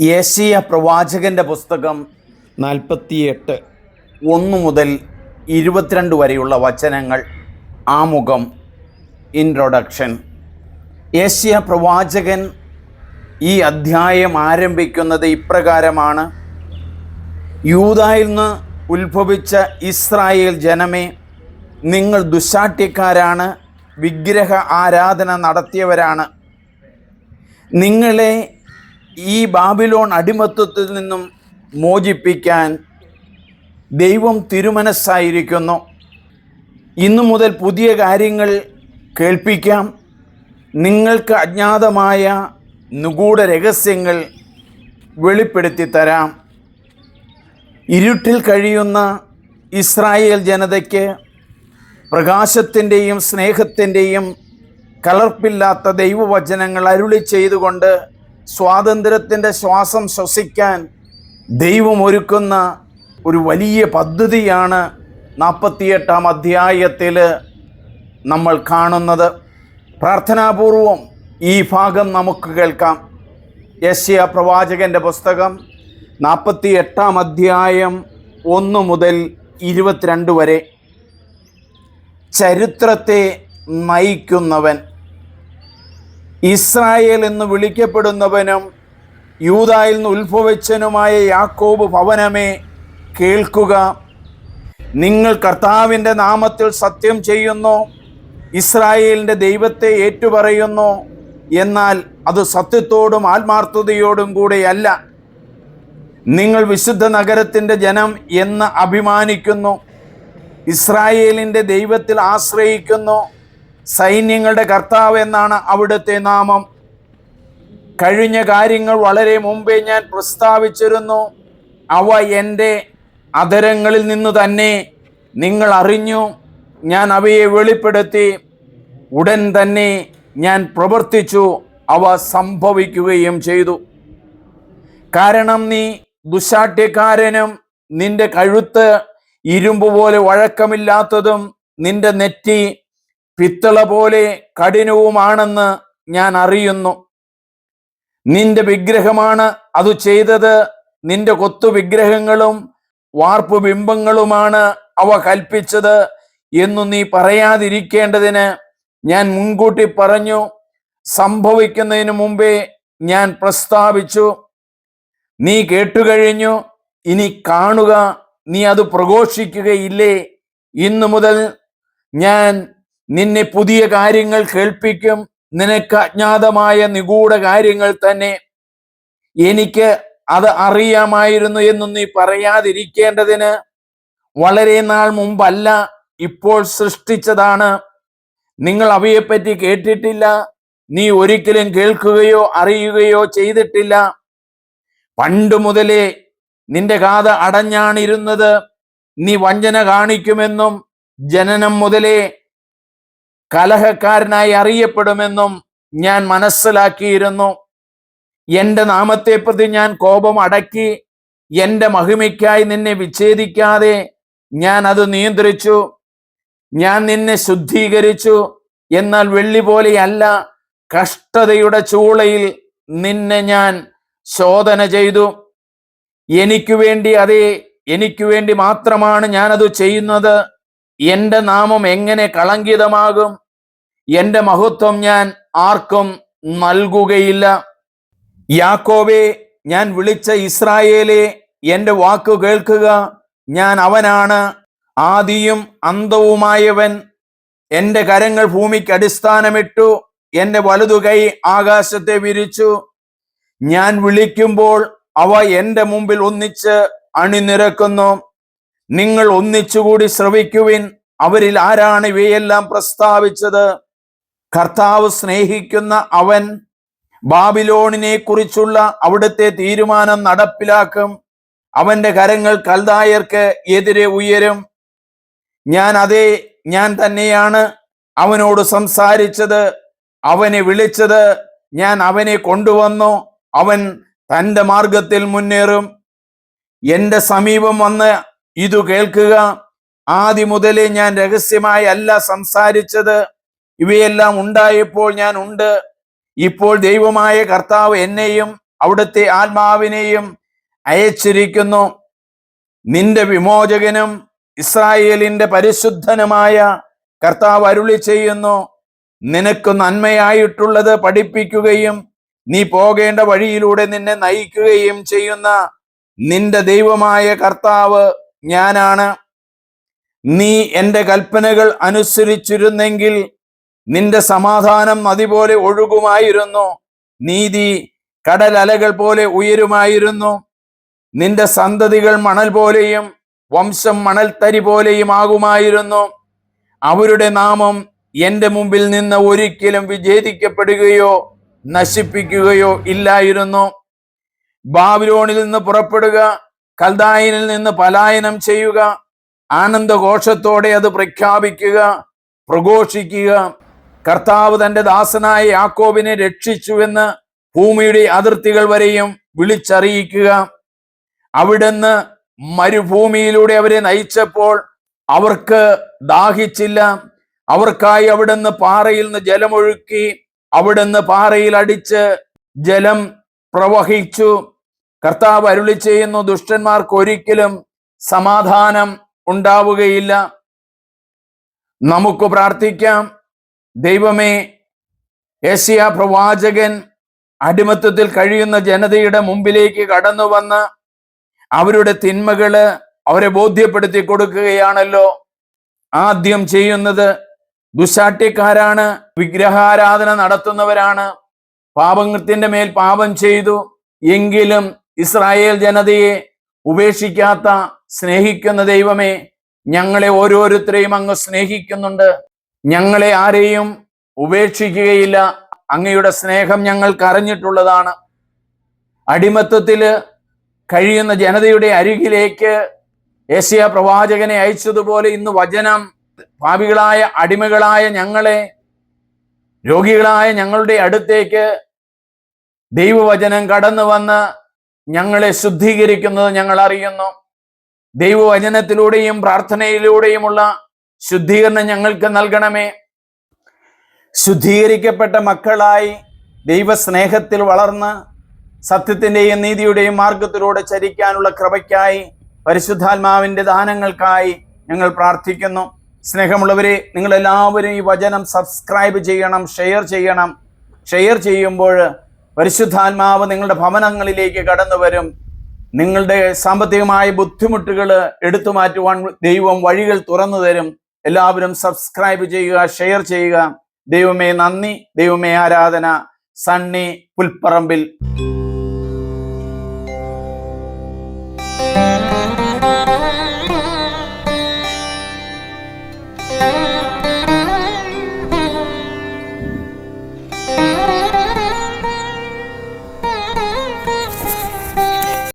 യേശീയ പ്രവാചകന്റെ പുസ്തകം നാൽപ്പത്തിയെട്ട്. ഒന്ന് മുതൽ ഇരുപത്തിരണ്ട് വരെയുള്ള വചനങ്ങൾ. ആമുഖം ഇൻട്രൊഡക്ഷൻ ഏഷ്യ പ്രവാചകൻ ഈ അധ്യായം ആരംഭിക്കുന്നത് ഇപ്രകാരമാണ്. യൂതായിൽ നിന്ന് ഉത്ഭവിച്ച ഇസ്രായേൽ ജനമേ നിങ്ങൾ ദുശാട്ടിക്കാരാണ് വിഗ്രഹ ആരാധന നടത്തിയവരാണ്. നിങ്ങളെ ഈ ബാബിലോൺ അടിമത്വത്തിൽ നിന്നും മോചിപ്പിക്കാൻ ദൈവം തിരുമനസ്സായിരിക്കുന്നു. ഇന്നു മുതൽ പുതിയ കാര്യങ്ങൾ കേൾപ്പിക്കാം. നിങ്ങൾക്ക് അജ്ഞാതമായ നിഗൂഢ രഹസ്യങ്ങൾ വെളിപ്പെടുത്തി തരാം. ഇരുട്ടിൽ കഴിയുന്ന ഇസ്രായേൽ ജനതയ്ക്ക് പ്രകാശത്തിന്റെയും സ്നേഹത്തിന്റെയും കലർപ്പില്ലാത്ത ദൈവവചനങ്ങൾ അരുളി ചെയ്തുകൊണ്ട് സ്വാതന്ത്ര്യത്തിന്റെ ശ്വാസം ശ്വസിക്കാൻ ദൈവം ഒരുക്കുന്ന ഒരു വലിയ പദ്ധതിയാണ് നാൽപ്പത്തിയെട്ടാം അധ്യായത്തിൽ നമ്മൾ കാണുന്നത്. പ്രാർത്ഥനാപൂർവം ഈ ഭാഗം നമുക്ക് കേൾക്കാം. യശ്യ പ്രവാചകന്റെ പുസ്തകം നാൽപ്പത്തി എട്ടാം അധ്യായം ഒന്ന് മുതൽ ഇരുപത്തിരണ്ട് വരെ. ചരിത്രത്തെ നയിക്കുന്നവൻ ഇസ്രായേൽ എന്ന് വിളിക്കപ്പെടുന്നവനും യൂതായിൽ നിന്ന് ഉത്ഭവിച്ചനുമായ യാക്കോബ് ഭവനമേ കേൾക്കുക. നിങ്ങൾ കർത്താവിന്റെ നാമത്തിൽ സത്യം ചെയ്യുന്നു ഇസ്രായേലിന്റെ ദൈവത്തെ ഏറ്റുപറയുന്നു എന്നാൽ അത് സത്യത്തോടും ആത്മാർത്ഥതയോടും കൂടെയല്ല. നിങ്ങൾ വിശുദ്ധ നഗരത്തിന്റെ ജനം എന്ന് അഭിമാനിക്കുന്നു ഇസ്രായേലിന്റെ ദൈവത്തിൽ ആശ്രയിക്കുന്നു സൈന്യങ്ങളുടെ കർത്താവ് എന്നാണ് അവിടുത്തെ നാമം. കഴിഞ്ഞ കാര്യങ്ങൾ വളരെ മുമ്പേ ഞാൻ പ്രസ്താവിച്ചിരുന്നു. അവ എന്റെ അതരങ്ങളിൽ നിന്ന് തന്നെ നിങ്ങൾ അറിഞ്ഞു. ഞാൻ അവയെ വെളിപ്പെടുത്തി. ഉടൻ തന്നെ ഞാൻ പ്രവർത്തിച്ചു. അവ സംഭവിക്കുകയും ചെയ്തു. കാരണം നീ ദുശാഠ്യക്കാരനും നിന്റെ കഴുത്ത് ഇരുമ്പ് പോലെ വഴക്കമില്ലാത്തതും നിന്റെ നെറ്റി പിത്തള പോലെ കഠിനവുമാണെന്ന് ഞാൻ അറിയുന്നു. നിന്റെ വിഗ്രഹമാണ് അത് ചെയ്തത്. നിന്റെ കൊത്തു വിഗ്രഹങ്ങളും വാർപ്പ് ബിംബങ്ങളുമാണ് അവ കൽപ്പിച്ചത് എന്നു നീ പറയാതിരിക്കേണ്ടതിന് ഞാൻ മുൻകൂട്ടി പറഞ്ഞു. സംഭവിക്കുന്നതിന് മുമ്പേ ഞാൻ പ്രസ്താവിച്ചു. നീ കേട്ടുകഴിഞ്ഞു. ഇനി കാണുക. നീ അത് പ്രഘോഷിക്കുകയില്ലേ? ഇന്നു മുതൽ ഞാൻ നിന്നെ പുതിയ കാര്യങ്ങൾ കേൾപ്പിക്കും. നിനക്ക് അജ്ഞാതമായ നിഗൂഢ കാര്യങ്ങൾ തന്നെ എനിക്ക് അത് അറിയാമായിരുന്നു എന്ന് നീ പറയാതിരിക്കേണ്ടതിന് വളരെ നാൾ മുമ്പല്ല ഇപ്പോൾ സൃഷ്ടിച്ചതാണ്. നിങ്ങൾ അവയെപ്പറ്റി കേട്ടിട്ടില്ല നീ ഒരിക്കലും കേൾക്കുകയോ അറിയുകയോ ചെയ്തിട്ടില്ല. പണ്ട് മുതലേ നിന്റെ കാത അടഞ്ഞാണിരുന്നത്. നീ വഞ്ചന കാണിക്കുമെന്നും ജനനം മുതലേ കലഹക്കാരനായി അറിയപ്പെടുമെന്നും ഞാൻ മനസ്സിലാക്കിയിരുന്നു. എന്റെ നാമത്തെ പ്രതി ഞാൻ കോപം അടക്കി എന്റെ മഹിമയ്ക്കായി നിന്നെ വിച്ഛേദിക്കാതെ ഞാൻ അത് നിയന്ത്രിച്ചു. ഞാൻ നിന്നെ ശുദ്ധീകരിച്ചു. എന്നാൽ വെള്ളി പോലെയല്ല കഷ്ടതയുടെ ചൂളയിൽ നിന്നെ ഞാൻ ശോധന ചെയ്തു. എനിക്ക് വേണ്ടി അതേ എനിക്ക് വേണ്ടി മാത്രമാണ് ഞാനത് ചെയ്യുന്നത്. എന്റെ നാമം എങ്ങനെ കളങ്കിതമാകും? എന്റെ മഹത്വം ഞാൻ ആർക്കും നൽകുകയില്ല. യാക്കോബെ ഞാൻ വിളിച്ച ഇസ്രായേലെ എന്റെ വാക്കു കേൾക്കുക. ഞാൻ അവനാണ് ആദിയും അന്തവുമായവൻ എന്റെ കരങ്ങൾ ഭൂമിക്ക് അടിസ്ഥാനമിട്ടു. എന്റെ വലതുകൈ ആകാശത്തെ വിരിച്ചു. ഞാൻ വിളിക്കുമ്പോൾ അവ എന്റെ മുമ്പിൽ ഒന്നിച്ച് അണിനിരക്കുന്നു. നിങ്ങൾ ഒന്നിച്ചുകൂടി ശ്രവിക്കുവിൻ. അവരിൽ ആരാണ് ഇവയെല്ലാം പ്രസ്താവിച്ചത്? കർത്താവ് സ്നേഹിക്കുന്ന അവൻ ബാബിലോണിനെ കുറിച്ചുള്ള അവിടുത്തെ തീരുമാനം നടപ്പിലാക്കും. അവന്റെ കരങ്ങൾ കൽദായർക്ക് എതിരെ ഉയരും. ഞാൻ അതേ ഞാൻ തന്നെയാണ് അവനോട് സംസാരിച്ചത്. അവനെ വിളിച്ചത് ഞാൻ അവനെ കൊണ്ടുവന്നു. അവൻ തന്റെ മാർഗത്തിൽ മുന്നേറും. എന്റെ സമീപം വന്ന് ഇതു കേൾക്കുക. ആദ്യം മുതലേ ഞാൻ രഹസ്യമായി അല്ല സംസാരിച്ചത്. ഇവയെല്ലാം ഉണ്ടായപ്പോൾ ഞാൻ ഉണ്ട്. ഇപ്പോൾ ദൈവമായ കർത്താവ് എന്നെയും അവിടുത്തെ ആത്മാവിനെയും അയച്ചിരിക്കുന്നു. നിന്റെ വിമോചകനും ഇസ്രായേലിന്റെ പരിശുദ്ധനുമായ കർത്താവ് അരുളി ചെയ്യുന്നു. നിനക്ക് നന്മയായിട്ടുള്ളത് പഠിപ്പിക്കുകയും നീ പോകേണ്ട വഴിയിലൂടെ നിന്നെ നയിക്കുകയും ചെയ്യുന്ന നിന്റെ ദൈവമായ കർത്താവ് ഞാനാണ്. നീ എന്റെ കൽപ്പനകൾ അനുസരിച്ചിരുന്നെങ്കിൽ നിന്റെ സമാധാനം നദി പോലെ ഒഴുകുമായിരുന്നു. നീതി കടലലകൾ പോലെ ഉയരുമായിരുന്നു. നിന്റെ സന്തതികൾ മണൽ പോലെയും വംശം മണൽത്തരി പോലെയും ആകുമായിരുന്നു. അവരുടെ നാമം എന്റെ മുമ്പിൽ നിന്ന് ഒരിക്കലും വിച്ഛേദിക്കപ്പെടുകയോ നശിപ്പിക്കുകയോ ഇല്ലായിരുന്നു. ബാബിലോണിൽ നിന്ന് പുറപ്പെടുക കൽദായനിൽ നിന്ന് പലായനം ചെയ്യുക ആനന്ദഘോഷത്തോടെ അത് പ്രഖ്യാപിക്കുക പ്രഘോഷിക്കുക. കർത്താവ് തന്റെ ദാസനായ യാക്കോബിനെ രക്ഷിച്ചുവെന്ന് ഭൂമിയുടെ അതിർത്തികൾ വരെയും വിളിച്ചറിയിക്കുക. അവിടുന്ന് മരുഭൂമിയിലൂടെ അവരെ നയിച്ചപ്പോൾ അവർക്ക് ദാഹിച്ചില്ല. അവർക്കായി അവിടുന്ന് പാറയിൽ നിന്ന് ജലമൊഴുക്കി അവിടുന്ന് പാറയിൽ അടിച്ച് ജലം പ്രവഹിച്ചു. കർത്താവ് അരുളി ചെയ്യുന്നു ദുഷ്ടന്മാർക്ക് ഒരിക്കലും സമാധാനം ഉണ്ടാവുകയില്ല. നമുക്ക് പ്രാർത്ഥിക്കാം. ദൈവമേ ഏഷ്യ പ്രവാചകൻ അടിമത്തത്തിൽ കഴിയുന്ന ജനതയുടെ മുമ്പിലേക്ക് കടന്നു വന്ന് അവരുടെ തിന്മകൾ അവരെ ബോധ്യപ്പെടുത്തി കൊടുക്കുകയാണല്ലോ. ആദ്യം ചെയ്യുന്നത് ദുശാട്ടിക്കാരാണ് വിഗ്രഹാരാധന നടത്തുന്നവരാണ്. പാപത്തിന്റെ മേൽ പാപം ചെയ്തു. എങ്കിലും ഇസ്രായേൽ ജനതയെ ഉപേക്ഷിക്കാത്ത സ്നേഹിക്കുന്ന ദൈവമേ ഞങ്ങളെ ഓരോരുത്തരെയും അങ്ങ് സ്നേഹിക്കുന്നുണ്ട്. ഞങ്ങളെ ആരെയും ഉപേക്ഷിക്കുകയില്ല. അങ്ങയുടെ സ്നേഹം ഞങ്ങൾക്ക് അറിഞ്ഞിട്ടുള്ളതാണ്. അടിമത്തത്തിൽ കഴിയുന്ന ജനതയുടെ അരികിലേക്ക് ഏഷ്യ പ്രവാചകനെ അയച്ചതുപോലെ ഇന്ന് വചനം ഭാവികളായ അടിമകളായ ഞങ്ങളെ രോഗികളായ ഞങ്ങളുടെ അടുത്തേക്ക് ദൈവവചനം കടന്നു വന്ന് ഞങ്ങളെ ശുദ്ധീകരിക്കുന്നത് ഞങ്ങൾ അറിയുന്നു. ദൈവവചനത്തിലൂടെയും പ്രാർത്ഥനയിലൂടെയുമുള്ള ശുദ്ധീകരണം ഞങ്ങൾക്ക് നൽകണമേ. ശുദ്ധീകരിക്കപ്പെട്ട മക്കളായി ദൈവസ്നേഹത്തിൽ വളർന്ന് സത്യത്തിന്റെയും നീതിയുടെയും മാർഗത്തിലൂടെ ചരിക്കാനുള്ള കൃപയ്ക്കായി പരിശുദ്ധാത്മാവിന്റെ ദാനങ്ങൾക്കായി ഞങ്ങൾ പ്രാർത്ഥിക്കുന്നു. സ്നേഹമുള്ളവരെ നിങ്ങളെല്ലാവരും ഈ വചനം സബ്സ്ക്രൈബ് ചെയ്യണം ഷെയർ ചെയ്യണം. ഷെയർ ചെയ്യുമ്പോൾ പരിശുദ്ധാത്മാവ് നിങ്ങളുടെ ഭവനങ്ങളിലേക്ക് കടന്നു വരും. നിങ്ങളുടെ സാമ്പത്തികമായ ബുദ്ധിമുട്ടുകൾ എടുത്തു മാറ്റുവാൻ ദൈവം വഴികൾ തുറന്നു തരും. എല്ലാവരും സബ്സ്ക്രൈബ് ചെയ്യുക ഷെയർ ചെയ്യുക. ദൈവമേ നന്ദി ദൈവമേ ആരാധന. സണ്ണി പുൽപ്പറമ്പിൽ.